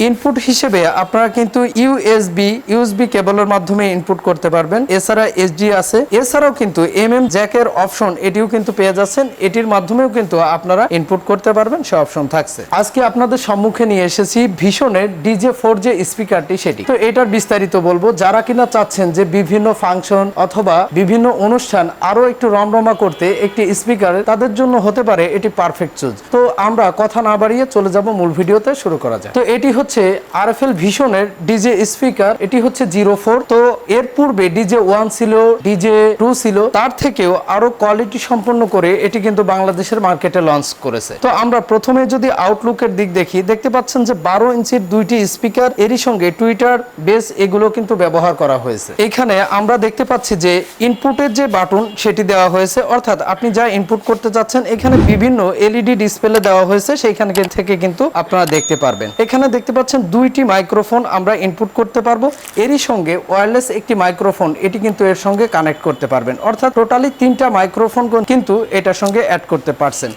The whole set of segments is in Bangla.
ইনপুট হিসেবে আপনারা কিন্তু ইউএসবি ইউএসবি কেবলের মাধ্যমে ইনপুট করতে পারবেন। এছাড়া এসডি আছে। এছাড়াও কিন্তু এম এম জ্যাকের অপশন এটিও কিন্তু পেয়ে যাচ্ছেন। এটির মাধ্যমেও কিন্তু আপনারা ইনপুট করতে পারবেন, সে অপশন থাকছে। আজকে আপনাদের সম্মুখে নিয়ে এসেছি ভীষণের ডিজে ফোর যে স্পিকারটি সেটি। তো এটার বিস্তারিত বলব। যারা কিনা চাচ্ছেন যে বিভিন্ন ফাংশন অথবা বিভিন্ন অনুষ্ঠান আরও একটু রমরমা করতে একটি স্পিকার তাদের জন্য হতে পারে এটি পারফেক্ট চুজ তো আমরা কথা না বাড়িয়ে চলে যাব মূল ভিডিওতে, শুরু করা যায় তো এটি হচ্ছে আরএফএল ভিশনের ডিজে স্পিকার, এটি হচ্ছে জিরো ফোর। তো এর পূর্বে ডিজে ওয়ান ছিল, ডিজে টু ছিল, তার থেকেও আরও কোয়ালিটি সম্পন্ন করে এটি কিন্তু বাংলাদেশের মার্কেটে লঞ্চ করেছে। তো আমরা প্রথমে যদি আউটলুকের দিক দেখি, দেখতে পাচ্ছেন যে বারো ইঞ্চির দুইটি স্পিকার, এরই সঙ্গে টুইটার বেস এগুলো কিন্তু ব্যবহার করা হয়েছে। এখানে আমরা দেখতে পাচ্ছি যে ইনপুটের যে বাটন সেটি দেওয়া হয়েছে। অর্থাৎ আপনি যা ইনপুট করতে যাচ্ছেন, এখানে বিভিন্ন এলইডি ডিসপ্লে দেওয়া হয়েছে, সেইখান থেকে কিন্তু আপনারা দেখতে পারবেন। এখানে দেখতে পাচ্ছেন দুইটি মাইক্রোফোন আমরা ইনপুট করতে পারব। এরই সঙ্গে ওয়ারলেস একটি মাইক্রোফোন, এটি কিন্তু এর সঙ্গে কানেক্ট করতে পারবেন। অর্থাৎ টোটালি তিনটা মাইক্রোফোন কিন্তু এটার সঙ্গে অ্যাড করতে পারছেন।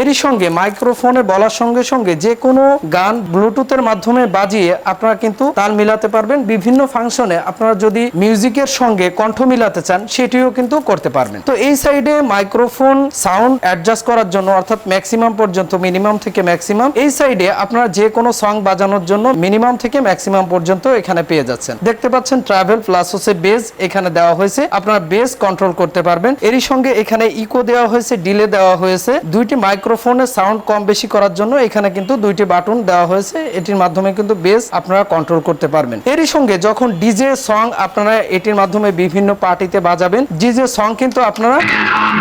এরই সঙ্গে মাইক্রোফোনে বলার সঙ্গে সঙ্গে যে কোনো গান ব্লুটুথের মাধ্যমে বাজিয়ে আপনারা কিন্তু তাল মিলাতে পারবেন। বিভিন্ন ফাংশনে আপনারা যদি মিউজিকের সঙ্গে কণ্ঠ মিলাতে চান, সেটিও কিন্তু করতে পারবেন। তো এই সাইডে মাইক্রোফোন সাউন্ড অ্যাডজাস্ট করার জন্য, অর্থাৎ ম্যাক্সিমাম পর্যন্ত, মিনিমাম থেকে ম্যাক্সিমাম, এই সাইডে আপনারা যে কোনো সং বাজানোর জন্য মিনিমাম থেকে ম্যাক্সিমাম পর্যন্ত এখানে পেয়ে যাচ্ছেন। দেখতে পাচ্ছেন ট্রাভেল প্লাস হচ্ছে বেস এখানে দেওয়া হয়েছে। আপনারা বেস কন্ট্রোল করতে পারবেন। এরই সঙ্গে এখানে ইকো দেওয়া হয়েছে, ডিলে দেওয়া হয়েছে। দুইটি মাইক্রোফোনের সাউন্ড কম বেশি করার জন্য এখানে কিন্তু দুইটি বাটন দেওয়া হয়েছে। এটির মাধ্যমে কিন্তু বেস আপনারা কন্ট্রোল করতে পারবেন। এরই সঙ্গে যখন ডিজে সং আপনারা এটির মাধ্যমে বিভিন্ন পার্টিতে বাজাবেন ডিজে সং কিন্তু আপনারা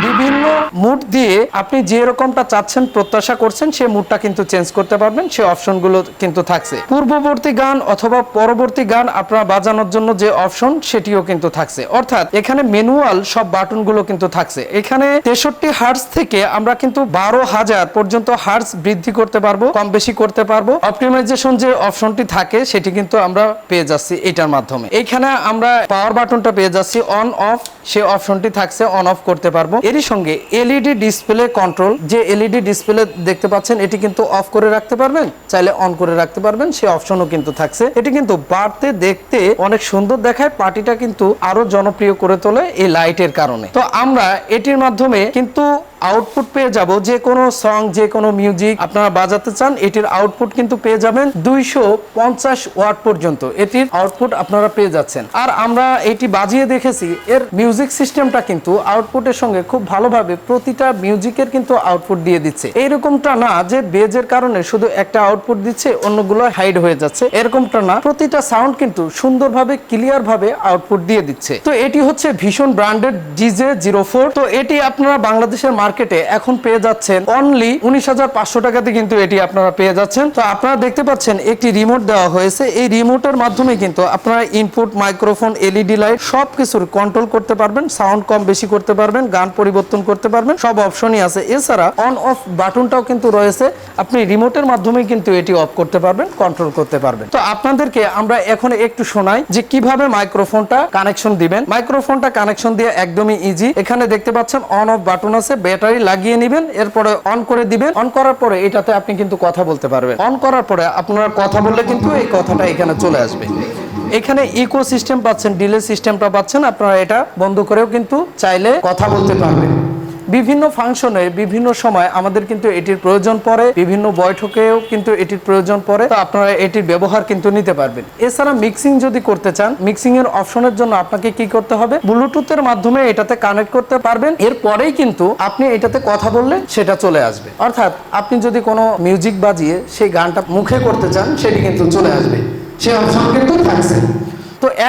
বিভিন্ন মুড দিয়ে আপনি যে রকমটা চাচ্ছেন, প্রত্যাশা করছেন, সেই মুডটা কিন্তু চেঞ্জ করতে পারবেন। সেই অপশনগুলো কিন্তু থাকছে। পূর্ববর্তী গান অথবা পরবর্তী গান আপনারা বাজানোর জন্য যে অপশন সেটিও কিন্তু থাকছে। অর্থাৎ এখানে ম্যানুয়াল সব বাটনগুলো কিন্তু থাকছে। এখানে তেষট্টি হার্টস থেকে আমরা কিন্তু বারো হাজার পর্যন্ত হার্টস বৃদ্ধি করতে পারব, কম বেশি করতে পারব। অপটিমাইজেশন যে অপশনটি থাকে, সেটি কিন্তু আমরা পেয়ে যাচ্ছি এটার মাধ্যমে। এখানে আমরা পাওয়ার বাটনটা পেয়ে যাচ্ছি অন অফ সে অপশনটি থাকছে অন অফ করতে পারব। এরই সঙ্গে এলইডি ডিসপ্লে কন্ট্রোল যে এলইডি ডিসপ্লে দেখতে পাচ্ছেন, এটি কিন্তু অফ করে রাখতে পারবেন, চাইলে অন করে রাখতে পারবেন, সে অপশনও কিন্তু থাকছে। এটি কিন্তু বাড়তে দেখতে অনেক সুন্দর দেখায় পার্টিটা কিন্তু আরও জনপ্রিয় করে তোলে এই লাইটের কারণে। তো আমরা এটির মাধ্যমে কিন্তু আউটপুট পেয়ে যাব, যে কোনো সং যে কোনো মিউজিক আপনারা বাজাতে চান, এটির আউটপুট কিন্তু পেয়ে যাবেন দুইশো পঞ্চাশ ওয়াট পর্যন্ত। এটির আউটপুট আপনারা পেয়ে যাচ্ছেন। আর আমরা এটি বাজিয়ে দেখেছি, এর মিউজিক সিস্টেমটা কিন্তু আউটপুটের সঙ্গে খুব ভালোভাবে প্রতিটা মিউজিকের কিন্তু আউটপুট দিয়ে দিচ্ছে। এইরকমটা না যে বেজের কারণে শুধু একটা আউটপুট দিচ্ছে, অন্যগুলো হাইড হয়ে যাচ্ছে। এরকমটা না, প্রতিটা সাউন্ড কিন্তু সুন্দরভাবে ক্লিয়ার ভাবে আউটপুট দিয়ে দিচ্ছে। তো এটি হচ্ছে ভীষণ ব্র্যান্ডেড ডিজে জিরো ফোর তো এটি আপনারা বাংলাদেশের মার্কেটে এখন পেয়ে যাচ্ছেন অনলি উনিশ হাজার পাঁচশো টাকাতে কিন্তু এটি আপনারা পেয়ে যাচ্ছেন। তো আপনারা দেখতে পাচ্ছেন একটি রিমোট দেওয়া হয়েছে। এই রিমোটের মাধ্যমে কিন্তু আপনারা ইনপুট মাইক্রোফোন এলইডি লাইট সব কিছুর কন্ট্রোল করতে পারবেন সাউন্ড কম বেশি করতে পারবেন, গান পরিবর্তন করতে পারবেন, সব অপশনই আছে। এছাড়া অন অফ বাটনটাও কিন্তু রয়েছে। আপনি রিমোটের মাধ্যমে কিন্তু এটি অফ করতে পারবেন কন্ট্রোল করতে পারবেন। তো আপনাদেরকে আমরা এখন একটু শোনাই যে কীভাবে মাইক্রোফোনটা কানেকশন দিবেন। মাইক্রোফোনটা কানেকশন দিয়ে একদমই ইজি এখানে দেখতে পাচ্ছেন অন অফ বাটন আছে। ব্যাটারি লাগিয়ে নেবেন, এরপরে অন করে দিবেন। অন করার পরে এটাতে আপনি কিন্তু কথা বলতে পারবেন। অন করার পরে আপনারা কথা বললে কিন্তু এই কথাটা এখানে চলে আসবে। এখানে ইকো সিস্টেম পাচ্ছেন ডিলে সিস্টেমটা পাচ্ছেন, আপনারা এটা বন্ধ করেও কিন্তু চাইলে কথা বলতে পারবেন। বিভিন্ন ফাংশনে বিভিন্ন সময় আমাদের কিন্তু এটির প্রয়োজন পড়ে, বিভিন্ন বৈঠকেও কিন্তু এটির প্রয়োজন পড়ে, তো আপনারা এটির ব্যবহার কিন্তু নিতে পারবেন। এছাড়া মিক্সিং যদি করতে চান মিক্সিং এর অপশনের জন্য আপনাকে কি করতে হবে? ব্লুটুথের মাধ্যমে এটাতে কানেক্ট করতে পারবেন, এরপরেই কিন্তু আপনি এটাতে কথা বললে সেটা চলে আসবে। অর্থাৎ আপনি যদি কোনো মিউজিক বাজিয়ে সেই গানটা মুখে করতে চান, সেটি কিন্তু চলে আসবে। সেই অপশন কিন্তু থাকছে।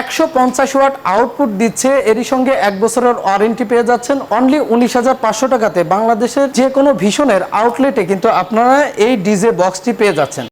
একশো পঞ্চাশ ওয়াট আউটপুট দিচ্ছে। এরই সঙ্গে এক বছরের ওয়ারেন্টি পেয়ে যাচ্ছেন। অনলি উনিশ হাজার পাঁচশো টাকাতে। বাংলাদেশের যে কোনো ভীষণের আউটলেটে কিন্তু আপনারা এই ডিজে বক্সটি পেয়ে যাচ্ছেন।